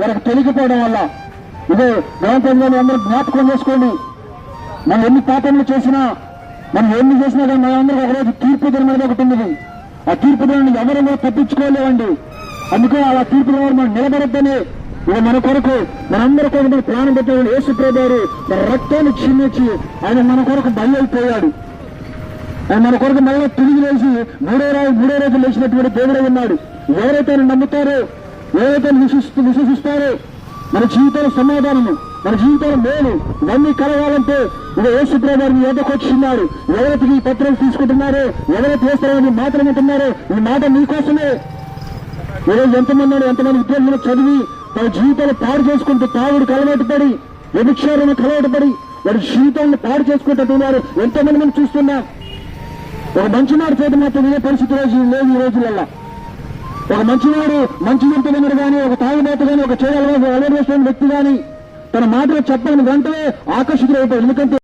వారికి తెలియకపోవడం వల్ల. ఇదే గ్రామ అందరూ జ్ఞాపకం చేసుకోండి. మనం ఎన్ని పాపములు చేసినా మనం ఎన్ని చేసినా కానీ మనందరికీ ఒకరోజు తీర్పు దినం అనేది ఒకటి ఉంది ఆ తీర్పు దినాన్ని ఎవరు తప్పించుకోలేవండి. అందుకే అలా తీర్పు దినం మనం నిలబడద్దని ఇక మన కొరకు మనందరి కొరకు మన ప్రాణం పెట్టేవాడు యేసు ప్రభారు మన రక్తాన్ని క్షీణించి ఆయన మన కొరకు బలి అయిపోయాడు ఆయన మన కొరకు మళ్ళీ తిరిగి లేచి మూడో రోజు మూడో రోజు లేచినటువంటి దేవుడే ఉన్నాడు. ఎవరైతే ఆయన నమ్ముతారో ఏదైతే విశ్వసి విశ్వసిస్తూ విశ్వసిస్తారో. మన జీవితంలో సమాధానము మన జీవితంలో మేలు ఇవన్నీ కలగాలంటే ఇక యేసు ప్రభావం ఎదకొచ్చున్నారు ఎవరైతే ఈ పత్రాలు తీసుకుంటున్నారో ఎవరైతే వేస్తారో మాటలు వింటున్నారో ఈ మాట మీకోసమే ఈరోజు ఎంతమంది ఎంతమంది విద్యార్థులు చదివి తన జీవితాన్ని పాడు చేసుకుంటూ తాగుడికి అలవాటు పడి వ్యభిక్షారానికి అలవాటు పడి వారి జీవితాన్ని పాడు చేసుకుంటున్నారు. ఎంతమంది మనం చూస్తున్నాం? ఒక మంచి మంచివాడు చేత మాత్రం ఏ పరిస్థితి రోజు లేదు ఈ రోజులలో ఒక మంచివాడు మంచి వ్యక్తి కానీ ఒక తాగుబోతు కానీ ఒక చేయాలి అలవాటు వ్యక్తి కానీ తన మాటలు చెప్పని వెంటనే ఆకర్షితులవుతాడు ఎందుకంటే